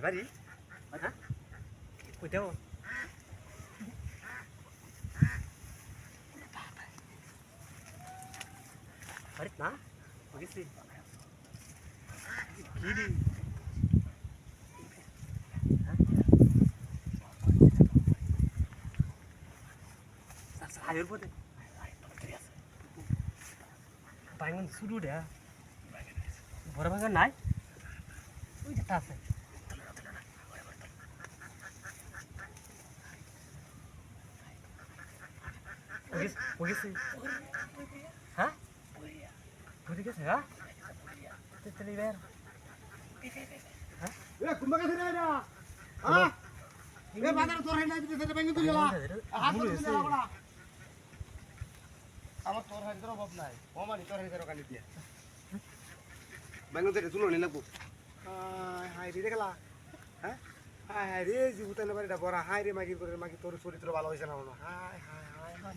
말이 맞아? 고대원 말했나? 모르겠어 길이 아 열보대 방은 수루래 বড় ভাগের নাই ওই যে আছে গেছে হ্যাঁ? ভরে গেছে হ্যাঁ? তেতলি বের। হ্যাঁ? এ কুম্বা কাছে রে না হ্যাঁ? এ বাজারে তোর হাইনা দিতে সেটা ব্যাংকে তুলে লা। হাত তুলে লা আমার তোর হাইদের অভাব নাই। ও মানে তোর হাইদের কানে দিয়া। ব্যাংকে তুলে তুলো হাই রে দেখলা। হ্যাঁ? হাই হাই রে জীবতানে বাড়িটা বড়। হাই রে মাগি করে মাগি তোর চরিত্র ভালো হইছে না হায় হায় হায় হায়